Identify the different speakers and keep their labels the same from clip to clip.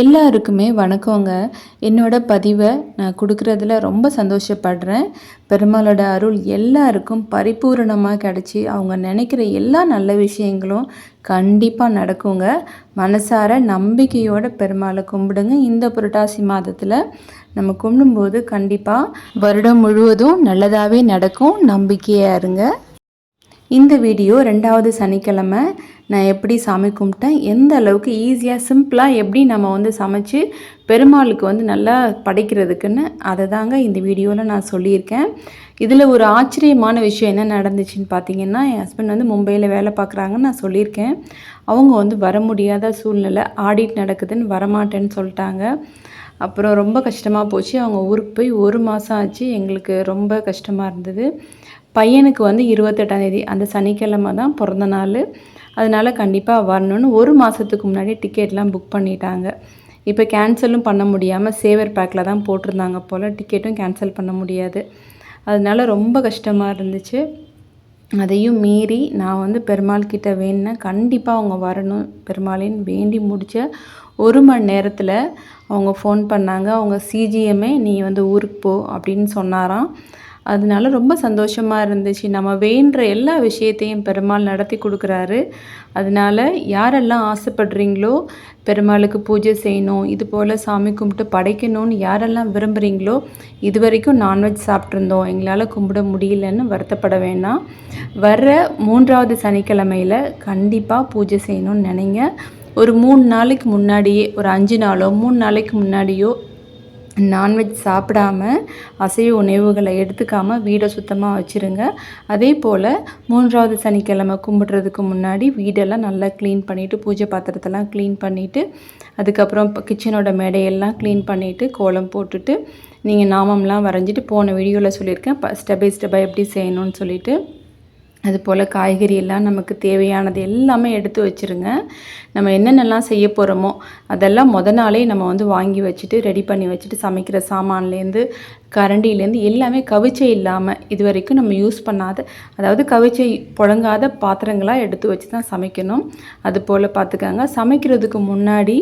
Speaker 1: எல்லாருக்குமே வணக்கங்க. என்னோட பதிவை நான் கொடுக்குறதுல ரொம்ப சந்தோஷப்படுறேன். பெருமாளோட அருள் எல்லாருக்கும் பரிபூரணமாக கிடச்சி அவங்க நினைக்கிற எல்லா நல்ல விஷயங்களும் கண்டிப்பாக நடக்குங்க. மனசார நம்பிக்கையோட பெருமாளை கும்பிடுங்க. இந்த புரட்டாசி மாதத்தில் நம்ம கும்பிடும்போது கண்டிப்பாக வருடம் முழுவதும் நல்லதாகவே நடக்கும். நம்பிக்கையாக இருங்க. இந்த வீடியோ ரெண்டாவது சனிக்கிழமை நான் எப்படி சாமி கும்பிட்டேன் எந்த அளவுக்கு ஈஸியாக சிம்பிளாக எப்படி நம்ம வந்து சமைச்சு பெருமாளுக்கு வந்து நல்லா படைக்கிறதுக்குன்னு அதை தாங்க இந்த வீடியோவில் நான் சொல்லியிருக்கேன். இதில் ஒரு ஆச்சரியமான விஷயம் என்ன நடந்துச்சுன்னு பார்த்தீங்கன்னா என் ஹஸ்பண்ட் வந்து மும்பையில் வேலை பார்க்குறாங்கன்னு நான் சொல்லியிருக்கேன். அவங்க வந்து வர முடியாத சூழ்நிலை ஆடிட் நடக்குதுன்னு வரமாட்டேன்னு சொல்லிட்டாங்க. அப்புறம் ரொம்ப கஷ்டமாக போச்சு. அவங்க ஊருக்கு போய் ஒரு மாதம் ஆச்சு. எங்களுக்கு ரொம்ப கஷ்டமாக இருந்தது. பையனுக்கு வந்து இருபத்தெட்டாந்தேதி அந்த சனிக்கிழமை தான் பிறந்த நாள். அதனால் கண்டிப்பாக வரணும்னு ஒரு மாதத்துக்கு முன்னாடி டிக்கெட்லாம் புக் பண்ணிட்டாங்க. இப்போ கேன்சலும் பண்ண முடியாமல் சேவர் பேக்கில் தான் போட்டிருந்தாங்க போல் டிக்கெட்டும் கேன்சல் பண்ண முடியாது. அதனால் ரொம்ப கஷ்டமாக இருந்துச்சு. அதையும் மீறி நான் வந்து பெருமாள் கிட்டே வேணுன்னா கண்டிப்பாக அவங்க வரணும். பெருமாளின்னு வேண்டி முடித்த ஒரு மணி நேரத்தில் அவங்க ஃபோன் பண்ணாங்க. அவங்க சிஜிஎம்ஏ நீ வந்து ஊருக்கு போ அப்படின்னு சொன்னாராம். அதனால ரொம்ப சந்தோஷமாக இருந்துச்சு. நம்ம வேண்டுற எல்லா விஷயத்தையும் பெருமாள் நடத்தி கொடுக்குறாரு. அதனால யாரெல்லாம் ஆசைப்படுறீங்களோ பெருமாளுக்கு பூஜை செய்யணும் இது போல் சாமி கும்பிட்டு படைக்கணும்னு யாரெல்லாம் விரும்புகிறீங்களோ இது வரைக்கும் நான்வெஜ் சாப்பிட்ருந்தோம் எங்களால் கும்பிட முடியலன்னு வருத்தப்பட வேணாம். வர்ற மூன்றாவது சனிக்கிழமையில் கண்டிப்பாக பூஜை செய்யணும்னு நினைங்க. ஒரு மூணு நாளைக்கு முன்னாடியே ஒரு அஞ்சு நாளோ மூணு நாளைக்கு முன்னாடியோ நான்வெஜ் சாப்பிடாம அசைவ உணவுகளை எடுத்துக்காமல் வீடை சுத்தமாக வச்சுருங்க. அதே போல் மூன்றாவது சனிக்கிழமை கும்பிட்றதுக்கு முன்னாடி வீடெல்லாம் நல்லா க்ளீன் பண்ணிவிட்டு பூஜை பாத்திரத்தெல்லாம் க்ளீன் பண்ணிவிட்டு அதுக்கப்புறம் கிச்சனோட மேடையெல்லாம் க்ளீன் பண்ணிவிட்டு கோலம் போட்டுட்டு நீங்கள் நாமம்லாம் வரைஞ்சிட்டு போன வீடியோவில் சொல்லியிருக்கேன். ஸ்டெப் பை ஸ்டெப்பாக எப்படி செய்யணும்னு சொல்லிவிட்டு அது போல் காய்கறி எல்லாம் நமக்கு தேவையானது எல்லாமே எடுத்து வச்சுருங்க. நம்ம என்னென்னலாம் செய்ய போகிறோமோ அதெல்லாம் முத நாளே நம்ம வந்து வாங்கி வச்சுட்டு ரெடி பண்ணி வச்சுட்டு சமைக்கிற சாமான்லேருந்து கரண்டிலேருந்து எல்லாமே கவிச்சை இல்லாமல் இது வரைக்கும் நம்ம யூஸ் பண்ணாத அதாவது கவிச்சை புழங்காத பாத்திரங்களாக எடுத்து வச்சு தான் சமைக்கணும். அது போல் பார்த்துக்கங்க சமைக்கிறதுக்கு முன்னாடி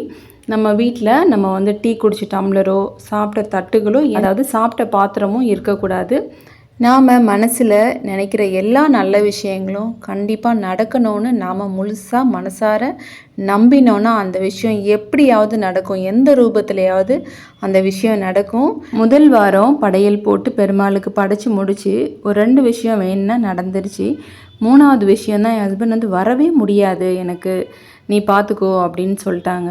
Speaker 1: நம்ம வீட்டில் நம்ம வந்து டீ குடிச்ச டம்ளரோ சாப்பிட்ட தட்டுகளோ அதாவது சாப்பிட்ட பாத்திரமும் இருக்கக்கூடாது. நாம் மனசில் நினைக்கிற எல்லா நல்ல விஷயங்களும் கண்டிப்பாக நடக்கணும்னு நாம் முழுசாக மனசார நம்பினோன்னா அந்த விஷயம் எப்படியாவது நடக்கும். எந்த ரூபத்துலையாவது அந்த விஷயம் நடக்கும். முதல் வாரம் படையல் போட்டு பெருமாளுக்கு படைச்சி முடிச்சு ஒரு ரெண்டு விஷயம் வேணும்னா நடந்துருச்சு. மூணாவது விஷயம் தான் என் ஹஸ்பண்ட் வந்து வரவே முடியாது எனக்கு. நீ பார்த்துக்கோ அப்படின்னு சொல்லிட்டாங்க.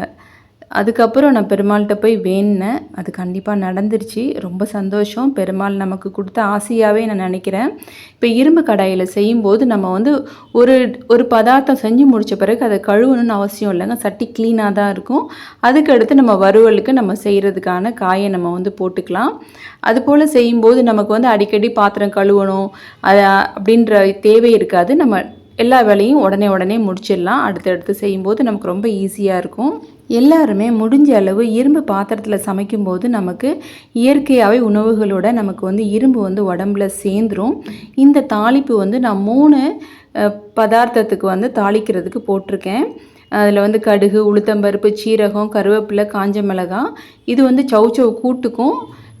Speaker 1: அதுக்கப்புறம் நான் பெருமாள்கிட்ட போய் வேண்டினேன் அது கண்டிப்பாக நடந்துருச்சு. ரொம்ப சந்தோஷம். பெருமாள் நமக்கு கொடுத்த ஆசையாகவே நான் நினைக்கிறேன். இப்போ இரும்பு கடாயில் செய்யும்போது நம்ம வந்து ஒரு ஒரு பதார்த்தம் செஞ்சு முடித்த பிறகு அதை கழுவணும்னு அவசியம் இல்லைங்க. சட்டி க்ளீனாக தான் இருக்கும். அதுக்கடுத்து நம்ம வறுவலுக்கு நம்ம செய்கிறதுக்கான காயை நம்ம வந்து போட்டுக்கலாம். அதுபோல் செய்யும்போது நமக்கு வந்து அடிக்கடி பாத்திரம் கழுவணும். அது அப்படின்ற தேவை இருக்காது. நம்ம எல்லா வேலையும் உடனே உடனே முடிச்சிடலாம். அடுத்தடுத்து செய்யும்போது நமக்கு ரொம்ப ஈஸியாக இருக்கும். எல்லாருமே முடிஞ்ச அளவு இரும்பு பாத்திரத்தில் சமைக்கும்போது நமக்கு இயற்கையாகவே உணவுகளோட நமக்கு வந்து இரும்பு வந்து உடம்புல சேர்ந்துரும். இந்த தாளிப்பு வந்து நான் மூணு பதார்த்தத்துக்கு வந்து தாளிக்கிறதுக்கு போட்டிருக்கேன். அதில் வந்து கடுகு உளுத்தம்பருப்பு சீரகம் கருவேப்பிலை காஞ்ச மிளகாய். இது வந்து சௌச்சவ் கூட்டுக்கும்.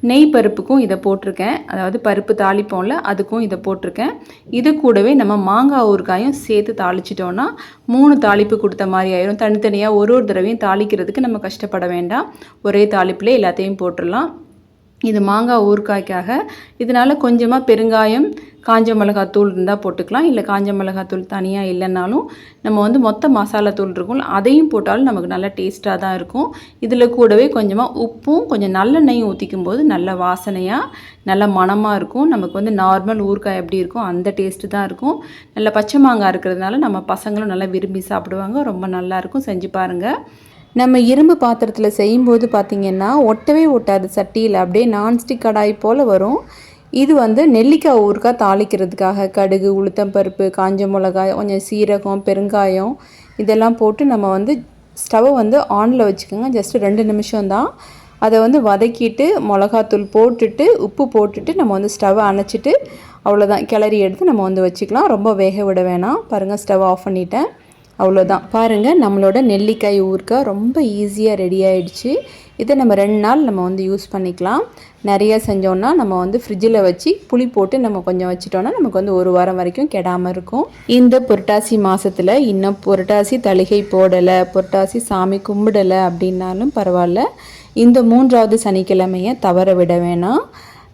Speaker 1: நெய் பருப்புக்கும் இதை போட்டிருக்கேன். அதாவது பருப்பு தாளிப்போம்ல அதுக்கும் இதை போட்டிருக்கேன். இது கூடவே நம்ம மாங்காய் ஊறுகாயும் சேர்த்து தாளிச்சிட்டோன்னா மூணு தாளிப்பு கொடுத்த மாதிரி ஆயிரும். தனித்தனியாக ஒரு ஒரு தடவையும் தாளிக்கிறதுக்கு நம்ம கஷ்டப்பட வேண்டாம். ஒரே தாளிப்பில் எல்லாத்தையும் போட்டுடலாம் இது மாங்காய் ஊறுகாய்க்காக. இதனால் கொஞ்சமாக பெருங்காயம் காஞ்ச மிளகாத்தூள் இருந்தால் போட்டுக்கலாம். இல்லை காஞ்ச மிளகாத்தூள் தனியாக இல்லைன்னாலும் நம்ம வந்து மொத்த மசாலா தூள் இருக்கும். அதையும் போட்டாலும் நமக்கு நல்லா டேஸ்ட்டாக தான் இருக்கும். இதில் கூடவே கொஞ்சமாக உப்பும் கொஞ்சம் நல்லெண்ணெயும் ஊற்றிக்கும் போது நல்ல வாசனையாக நல்ல மணமாக இருக்கும். நமக்கு வந்து நார்மல் ஊறுகாய் எப்படி இருக்கும் அந்த டேஸ்ட்டு தான் இருக்கும். நல்ல பச்சை மாங்காய் இருக்கிறதுனால நம்ம பசங்களும் நல்லா விரும்பி சாப்பிடுவாங்க. ரொம்ப நல்லாயிருக்கும் செஞ்சு பாருங்கள் நம்ம இரும்பு பாத்திரத்தில் செய்யும்போது பார்த்திங்கன்னா ஒட்டவே ஒட்டாது சட்டியில். அப்படியே நான்ஸ்டிக் கடாய் போல் வரும். இது வந்து நெல்லிக்காய் ஊறுக்காய் தாளிக்கிறதுக்காக. கடுகு உளுத்தம்பருப்பு காஞ்ச மிளகாய் கொஞ்சம் சீரகம் பெருங்காயம் இதெல்லாம் போட்டு நம்ம வந்து ஸ்டவ்வை வந்து ஆனில் வச்சுக்கோங்க. ஜஸ்ட்டு ரெண்டு நிமிஷம் தான். அதை வந்து வதக்கிட்டு மிளகாத்தூள் போட்டுட்டு உப்பு போட்டுட்டு நம்ம வந்து ஸ்டவ்வை அணைச்சிட்டு அவ்வளோதான் கிளறி எடுத்து நம்ம வந்து வச்சுக்கலாம். ரொம்ப வேக விட வேணாம். பாருங்கள் ஸ்டவ் ஆஃப் பண்ணிட்டேன். அவ்வளோதான். பாருங்கள் நம்மளோட நெல்லிக்காய் ஊறுக்காய் ரொம்ப ஈஸியாக ரெடி ஆகிடுச்சு இதை நம்ம ரெண்டு நாள் நம்ம வந்து யூஸ் பண்ணிக்கலாம். நிறைய செஞ்சோன்னா நம்ம வந்து ஃப்ரிட்ஜில் வச்சு புளி போட்டு நம்ம கொஞ்சம் வச்சிட்டோன்னா நமக்கு வந்து ஒரு வாரம் வரைக்கும் கெடாமல் இருக்கும். இந்த புரட்டாசி மாதத்தில் இன்னும் புரட்டாசி தளிகை போடலை புரட்டாசி சாமி கும்பிடலை அப்படின்னாலும் பரவாயில்ல. இந்த மூன்றாவது சனிக்கிழமையை தவற விட வேணாம்.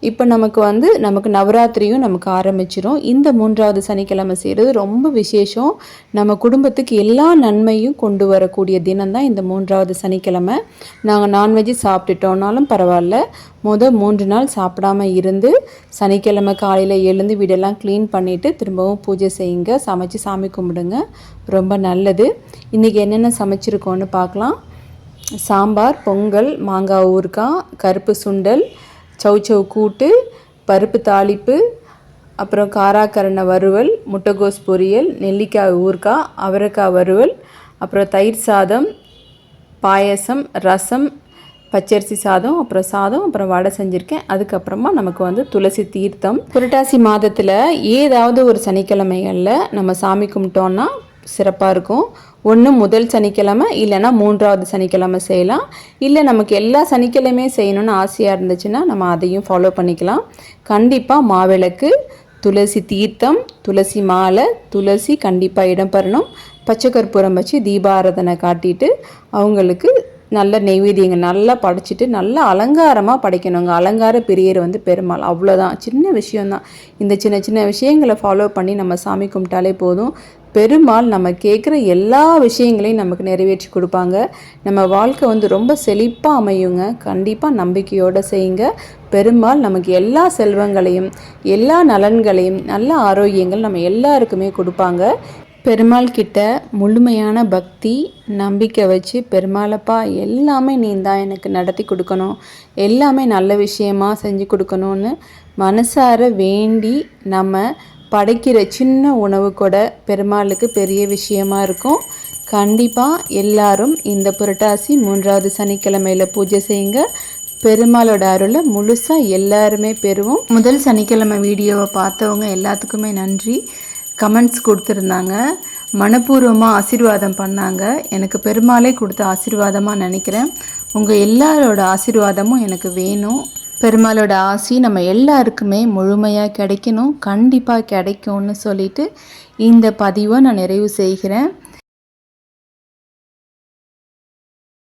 Speaker 1: இப்போ நமக்கு வந்து நமக்கு நவராத்திரியும் நமக்கு ஆரம்பிச்சிடும் இந்த மூன்றாவது சனிக்கிழமை செய்கிறது ரொம்ப விசேஷம். நம்ம குடும்பத்துக்கு எல்லா நன்மையும் கொண்டு வரக்கூடிய தினம் தான் இந்த மூன்றாவது சனிக்கிழமை. நாங்கள் நான்வெஜ் சாப்பிட்டுட்டோம்னாலும் பரவாயில்ல. முதல் மூன்று நாள் சாப்பிடாம இருந்து சனிக்கிழமை காலையில் எழுந்து வீடெல்லாம் க்ளீன் பண்ணிவிட்டு திரும்பவும் பூஜை செய்யுங்க. சமைச்சு சாமி கும்பிடுங்க. ரொம்ப நல்லது. இன்றைக்கி என்னென்ன சமைச்சிருக்கோன்னு பார்க்கலாம். சாம்பார் பொங்கல் மாங்காய் ஊறுகாய் கருப்பு சுண்டல் சௌச்சௌ கூட்டு பருப்பு தாளிப்பு அப்புறம் காராக்கரணை வறுவல் முட்டைகோஸ் பொரியல் நெல்லிக்காய் ஊறுகாய் அவரைக்காய் வறுவல் அப்புறம் தயிர் சாதம் பாயசம் ரசம் பச்சரிசி சாதம் அப்புறம் சாதம் அப்புறம் வடை செஞ்சுருக்கேன். அதுக்கப்புறமா நமக்கு வந்து துளசி தீர்த்தம். புரட்டாசி மாதத்தில் ஏதாவது ஒரு சனிக்கிழமைகளில் நம்ம சாமி கும்பிட்டோன்னா சிறப்பாக இருக்கும். ஒன்று முதல் சனிக்கிழமை இல்லைன்னா மூன்றாவது சனிக்கிழமை செய்யலாம். இல்லை நமக்கு எல்லா சனிக்கிழமையும் செய்யணும்னு ஆசையாக இருந்துச்சுன்னா நம்ம அதையும் ஃபாலோ பண்ணிக்கலாம். கண்டிப்பாக மாவிளக்கு துளசி தீர்த்தம் துளசி மாலை துளசி கண்டிப்பாக இடம்பெறணும் பச்சை கற்பூரம் வச்சு தீபாராதனை காட்டிட்டு அவங்களுக்கு நல்ல நெய்வேதியங்கள் நல்லா படைச்சிட்டு நல்லா அலங்காரமாக படைக்கணுங்க அலங்கார பிரியர் வந்து பெருமாள். அவ்வளோதான் சின்ன விஷயம்தான். இந்த சின்ன சின்ன விஷயங்களை ஃபாலோ பண்ணி நம்ம சாமி கும்பிட்டாலே போதும். பெருமாள் நம்ம கேட்குற எல்லா விஷயங்களையும் நமக்கு நிறைவேற்றி கொடுப்பாங்க. நம்ம வாழ்க்கை வந்து ரொம்ப செழிப்பாக அமையுங்க. கண்டிப்பாக நம்பிக்கையோடு செய்யுங்க. பெருமாள் நமக்கு எல்லா செல்வங்களையும் எல்லா நலன்களையும் நல்ல ஆரோக்கியங்கள் நம்ம எல்லாருக்குமே கொடுப்பாங்க. பெருமாள் கிட்ட முழுமையான பக்தி நம்பிக்கை வச்சு பெருமாளப்பா எல்லாமே நீ தான் எனக்கு நடத்தி கொடுக்கணும். எல்லாமே நல்ல விஷயமா செஞ்சு கொடுக்கணும்னு மனசார வேண்டி நம்ம படைக்கிற சின்ன உணவு கூட பெருமாளுக்கு பெரிய விஷயமா இருக்கும். கண்டிப்பாக எல்லாரும் இந்த புரட்டாசி மூன்றாவது சனிக்கிழமையில் பூஜை செய்யுங்க. பெருமாளோட அருளை முழுசாக எல்லாருமே பெறுவோம். முதல் சனிக்கிழமை வீடியோவை பார்த்தவங்க எல்லாத்துக்குமே நன்றி. கமெண்ட்ஸ் கொடுத்துருந்தாங்க. மனப்பூர்வமாக ஆசீர்வாதம் பண்ணாங்க. எனக்கு பெருமாளே கொடுத்த ஆசீர்வாதமாக நினைக்கிறேன். உங்கள் எல்லாரோட ஆசீர்வாதமும் எனக்கு வேணும். பெருமாளோட ஆசி நம்ம எல்லாருக்குமே முழுமையாக கிடைக்கணும் கண்டிப்பாக கிடைக்கும்னு சொல்லிட்டு இந்த பதிவை நான் நிறைவு செய்கிறேன்.